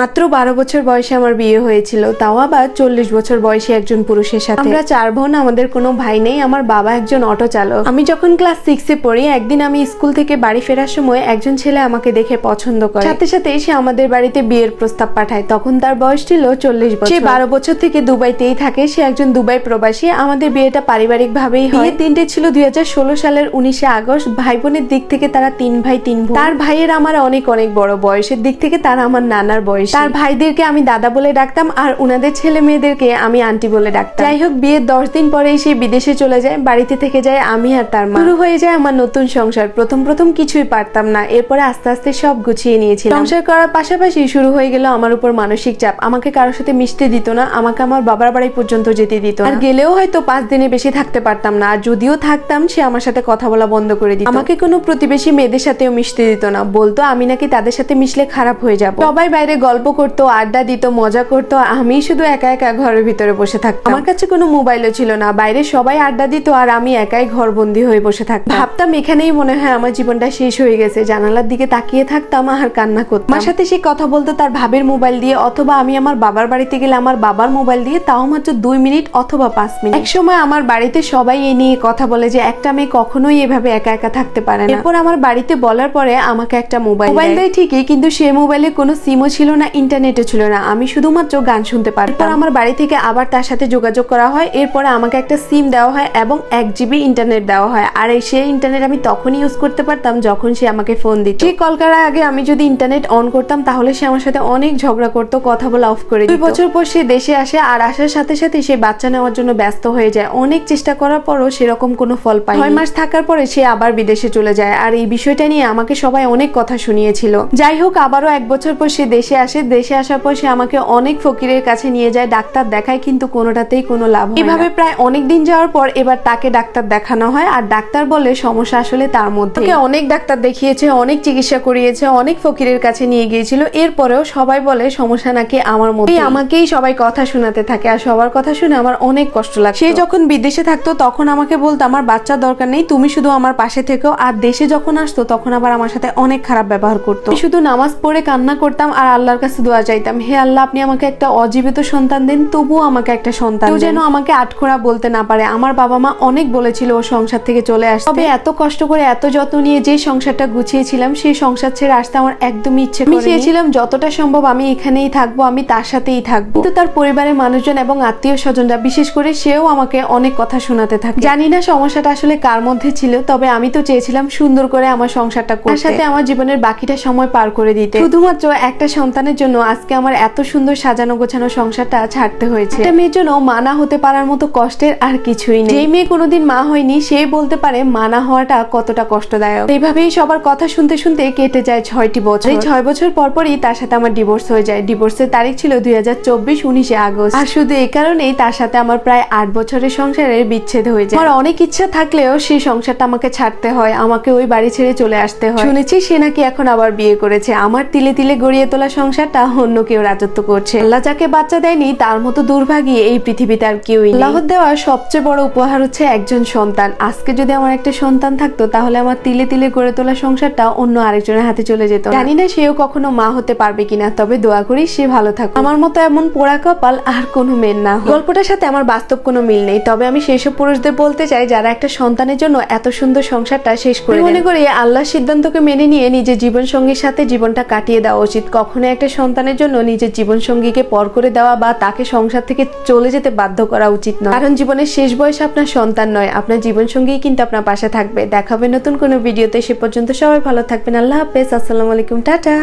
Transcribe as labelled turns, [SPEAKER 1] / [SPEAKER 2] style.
[SPEAKER 1] মাত্র বারো বছর বয়সে আমার বিয়ে হয়েছিল, তাও আবার চল্লিশ বছর বয়সে একজন পুরুষের সাথে। আমরা চার বোন, আমাদের কোনো ভাই নেই, আমার বাবা একজন অটো চালক। আমি যখন ক্লাস সিক্সে পড়ি, একদিন আমি স্কুল থেকে বাড়ি ফেরার সময় একজন ছেলে আমাকে দেখে পছন্দ করে। সাথে সাথে সে আমাদের বাড়িতে বিয়ের প্রস্তাব পাঠায়। তখন তার বয়স ছিল চল্লিশ বছর। সে বারো বছর থেকে দুবাইতেই থাকে। সে একজন দুবাই প্রবাসী। আমাদের বিয়েটা পারিবারিক ভাবেই হয়। বিয়ের দিনটি ছিল দুই হাজার ষোলো সালের উনিশে আগস্ট। ভাই বোনের দিক থেকে তারা তিন ভাই, তিন তার ভাইয়ের আমার অনেক অনেক বড় বয়সের দিক থেকে তারা আমার নানার বয়স। তার ভাইদেরকে আমি দাদা বলে ডাকতাম আর উনাদের ছেলে মেয়েদেরকে আমি আন্টি বলে ডাকতাম। যাই হোক বিয়ের দশ দিন পরেই সে বিদেশে চলে যায় বাড়িতে থেকে যায় আমি আর তার মা। শুরু হয়ে যায় আমার নতুন সংসার। প্রথম প্রথম কিছুই পারতাম না। এরপরে আস্তে আস্তে সব গুছিয়ে নিয়েছিলাম। সংসার করার পাশাপাশি শুরু হয়ে গেল আমার উপর মানসিক চাপ। আমাকে কারোর সাথে মিশতে দিত না আমাকে আমার বাবার বাড়ি পর্যন্ত যেতে দিত আর গেলেও হয়তো পাঁচ দিনে বেশি থাকতে পারতাম না। আর যদিও থাকতাম সে আমার সাথে কথা বলা বন্ধ করে দিত। আমাকে কোনো প্রতিবেশী মেয়েদের সাথেও মিশতে দিত না। বলতো আমি নাকি তাদের সাথে মিশলে খারাপ হয়ে যাব। সবাই বাইরে গল্প করতো, আড্ডা দিত, মজা করতো, আমি শুধু একা একা ঘরের ভিতরে বসে থাকতাম। আমার কাছে কোনো মোবাইলও ছিল না, বাইরে সবাই আড্ডা দিত আর আমি একাই ঘর বন্দি হয়ে বসে থাকতাম। ভাবতাম এখানেই মনে হয় আমার জীবনটা শেষ হয়ে গেছে, জানালার দিকে তাকিয়ে থাকতাম আর কান্না করতাম। আমার সাথে সে কথা বলতো তার ভাবের মোবাইল দিয়ে, অথবা আমি আমার বাবার বাড়িতে গেলে আমার বাবার মোবাইল দিয়ে তাও মাত্র দুই মিনিট অথবা পাঁচ মিনিট। এক সময় আমার বাড়িতে সবাই এ নিয়ে কথা বলে যে, একটা মেয়ে কখনোই এভাবে একা একা থাকতে পারে না। এরপর আমার বাড়িতে বলার পরে আমাকে একটা মোবাইল মোবাইল দেয় ঠিকই, কিন্তু সে মোবাইলে কোনো সিমও ছিল না ইন্টারনেটও ছিল না। আমি শুধুমাত্র গান শুনতে পারতাম। আমার বাড়ি থেকে আবার তার সাথে যোগাযোগ করা হয়। এরপরে আমাকে একটা সিম দেওয়া হয় এবং এক জিবি ইন্টারনেট দেওয়া হয়। আর এই সেই ইন্টারনেট আমি তখনই ইউজ করতে পারতাম যখন সে আমাকে ফোন দিত। সেই কল করার আগে আমি যদি ইন্টারনেট অন করতাম, তাহলে সে আমার সাথে অনেক ঝগড়া করতো, কথা বলা অফ করে দুই বছর পর সে দেশে আসে আর আসার সাথে সাথে সে বাচ্চা নেওয়ার জন্য ব্যস্ত হয়ে যায়। অনেক চেষ্টা করার পরও সেরকম কোনো ফল পায় ছয় মাস থাকার পরে সে আবার বিদেশে চলে যায়। আর এই বিষয়টা নিয়ে আমাকে সবাই অনেক কথা শুনিয়েছিল। যাই হোক, আবারও এক বছর পর সে দেশে আসে। দেশে আসার পর সে আমাকে অনেক ফকিরের কাছে নিয়ে যায় ডাক্তার দেখায় কিন্তু কোনোটাতেই কোনো লাভ এভাবে প্রায় অনেক দিন যাওয়ার পর এবার তাকে ডাক্তার দেখানো হয় আর ডাক্তার বলে সমস্যা আসলে তার মধ্যে। অনেক ডাক্তার দেখিয়েছে অনেক চিকিৎসা করিয়েছে অনেক ফকিরের কাছে নিয়ে গিয়েছিল। এরপরেও সবাই বলে সমস্যা নাকি আমার মধ্যে? আমাকেই সবাই কথা শোনাতে থাকে আর সবার কথা শুনে আমার অনেক কষ্ট লাগে সে যখন বিদেশে থাকতো তখন আমাকে বলতো আমার বাচ্চার দরকার নেই তুমি শুধু আমার পাশে থেকেও আর দেশে যখন আসতো তখন আবার আমার সাথে অনেক খারাপ ব্যবহার করতো। শুধু নামাজ পড়ে কান্না করতাম আর আল্লাহর কাছে দোয়া চাইতাম হে আল্লাহ আপনি আমাকে একটা অজীবিত সন্তান দেন তবুও আমাকে একটা সন্তান কেউ যেন আমাকে আটখোড়া বলতে না পারে। আমার বাবা মা অনেক বলেছিল ও সংসার থেকে চলে আসতে। তবে এত কষ্ট করে এত যত্ন নিয়ে যে সংসারটা গুছিয়েছিলাম সেই সংসার ছেড়ে আসতে আমার একদমই ইচ্ছে করে চেয়েছিলাম যতটা সম্ভব আমি এখানেই থাকব আমি তার সাথেই থাকব। কিন্তু তার পরিবারের মানুষজন এবং আত্মীয় স্বজনরা বিশেষ করে সেও আমাকে অনেক কথা শোনাতে থাকে। জানি না সমস্যাটা আসলে কার মধ্যে ছিল তবে আমি তো চেয়েছিলাম সুন্দর করে আমার সংসারটা করতে। সাথে আমার জীবনের বাকিটা সময় পার করে দিতে। শুধুমাত্র একটা সন্তানের জন্য আজকে আমার এত সুন্দর সাজানো গোছানো সংসারটা ছাড়তে হয়েছে। একটা মেয়ের জন্য মানা হতে পারার মতো কষ্টের আর কিছুই নেই। যেই মেয়ে কোনোদিন মা হয়নি, সে বলতে পারে মানা হওয়াটা কতটা কষ্টদায়ক। এইভাবেই সবার কথা শুনতে শুনতে কেটে যায় ছয়টি বছর। এই ছয় বছর পরপরই তার সাথে আমার ডিভোর্স হয়ে যায়। ডিভোর্সের তারিখ ছিল দুই হাজার চব্বিশ উনিশে আগস্ট। আর শুধু এই কারণেই তার সাথে আমার প্রায় আট বছরের সংসারের বিচ্ছেদ হয়ে যায়। আমার অনেক ইচ্ছা থাকলেও সেই সংসারটা আমাকে ছাড়তে হয়। আমাকে ওই বাড়ি ছেড়ে চলে আসতে হয়। শুনেছি সে নাকি এখন আবার বিয়ে করেছে। আমার তিলে তিলে গড়িয়ে তোলা সংসারটা অন্য কেউ রাজত্ব করছে। আল্লাহ যাকে বাচ্চা দেয়নি তার মতো দুর্ভাগী এই পৃথিবীতে আর কেউই নেই। আল্লাহর দেওয়া সবচেয়ে বড় উপহার হচ্ছে একজন সন্তান। আজকে যদি আমার একটা সন্তান থাকতো তাহলে আমার তিলে তিলে গড়ে তোলা সংসারটা অন্য আরেকজনের হাতে চলে যেত। জানি না সেও কখনো মা হতে পারবে কিনা তবে দোয়া করি সে ভালো থাকুক। আমার মতো এমন পোড়া কপাল আর কোনো মেয়ের না গল্পটার সাথে আমার বাস্তব কোনো মিল নেই তবে আমি সেসব পুরুষদের বলতে চাই যারা একটা সন্তানের জন্য এত সুন্দর সংসারটা শেষ করে মনে করি আল্লাহর সিদ্ধান্তকে মেনে নিয়ে নিজের জীবন সঙ্গীর সাথে জীবনটা কাটিয়ে দেওয়া উচিত। কখনো একটা সন্তানের জন্য নিজের জীবন সঙ্গীকে পর করে দেওয়া বা তাকে সংসার থেকে চলে যেতে বাধ্য করা উচিত নয়। কারণ জীবনের শেষ বয়সে আপনার সন্তান নয়, আপনার জীবন সঙ্গী কিন্তু আপনার পাশে থাকবে। দেখাবে নতুন কোনো ভিডিওতে, সে পর্যন্ত সবাই ভালো থাকবেন। আল্লাহ হাফেজ, আসসালামু আলাইকুম, টাটা।